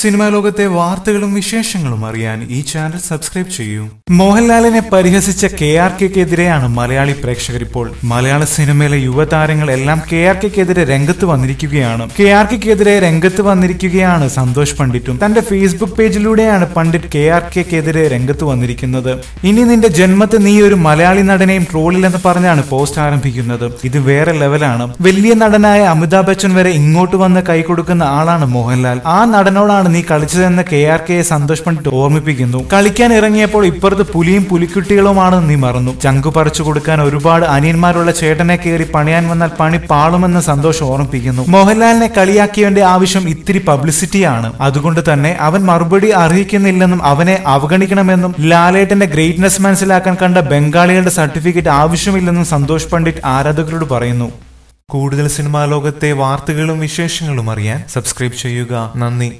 Cinema ലോകത്തെ വാർത്തകളും വിശേഷങ്ങളും അറിയാൻ ഈ ചാനൽ സബ്സ്ക്രൈബ് ചെയ്യൂ. മോഹൻലാലിനെ പരിഹസിച്ച കെ ആർ കെക്കെതിരെയാണ് മലയാളി പ്രേക്ഷകർ ഇപ്പോൾ. മലയാള സിനിമയിലെ യുവതാരങ്ങൾ എല്ലാം കെ ആർ കെക്കെതിരെ രംഗത്ത് വന്നിരിക്കുകയാണ്. കെ ആർ കെക്കെതിരെ രംഗത്ത് വന്നിരിക്കുകയാണ് സന്തോഷ് പണ്ഡിറ്റും. തന്റെ ഫേസ്ബുക്ക് പേജിലൂടെയാണ് പണ്ഡിറ്റ് കെ ആർ കെക്കെതിരെ രംഗത്ത് വന്നിരിക്കുന്നത്. ഇനി നിന്റെ ജന്മത്തെ നീ ഒരു മലയാളി നടനെയും ട്രോളില്ലെന്ന് പറഞ്ഞാണ് പോസ്റ്റ് ആരംഭിക്കുന്നത്. ഇത് വേറെ ലെവലാണ്. വലിയ നടനായ അമിതാഭ് ബച്ചൻ വരെ ഇങ്ങോട്ട് വന്ന് കൈ കൊടുക്കുന്ന ആളാണ് മോഹൻലാൽ. ആ നടനോടാണ് നീ കളിച്ചതെന്ന് കെ ആർ കെയെ സന്തോഷ് പണ്ഡിറ്റ് ഓർമ്മിപ്പിക്കുന്നു. കളിക്കാൻ ഇറങ്ങിയപ്പോൾ ഇപ്പുറത്ത് പുലിയും പുലിക്കുട്ടികളുമാണെന്ന് നീ മറന്നു. ചങ്കു പറിച്ചു കൊടുക്കാൻ ഒരുപാട് അനിയന്മാരുള്ള ചേട്ടനെ കയറി പണിയാൻ വന്നാൽ പണി പാളുമെന്ന് സന്തോഷ് ഓർമ്മിപ്പിക്കുന്നു. മോഹൻലാലിനെ കളിയാക്കിയവന്റെ ആവശ്യം ഇത്തിരി പബ്ലിസിറ്റിയാണ്. അതുകൊണ്ട് തന്നെ അവൻ മറുപടി അറിയിക്കുന്നില്ലെന്നും അവനെ അവഗണിക്കണമെന്നും ലാലേട്ടന്റെ ഗ്രേറ്റ്നെസ് മനസ്സിലാക്കാൻ കണ്ട ബംഗാളികളുടെ സർട്ടിഫിക്കറ്റ് ആവശ്യമില്ലെന്നും സന്തോഷ് പണ്ഡിറ്റ് ആരാധകരോട് പറയുന്നു. കൂടുതൽ സിനിമാ ലോകത്തെ വാർത്തകളും വിശേഷങ്ങളും അറിയാൻ സബ്സ്ക്രൈബ് ചെയ്യുക. നന്ദി.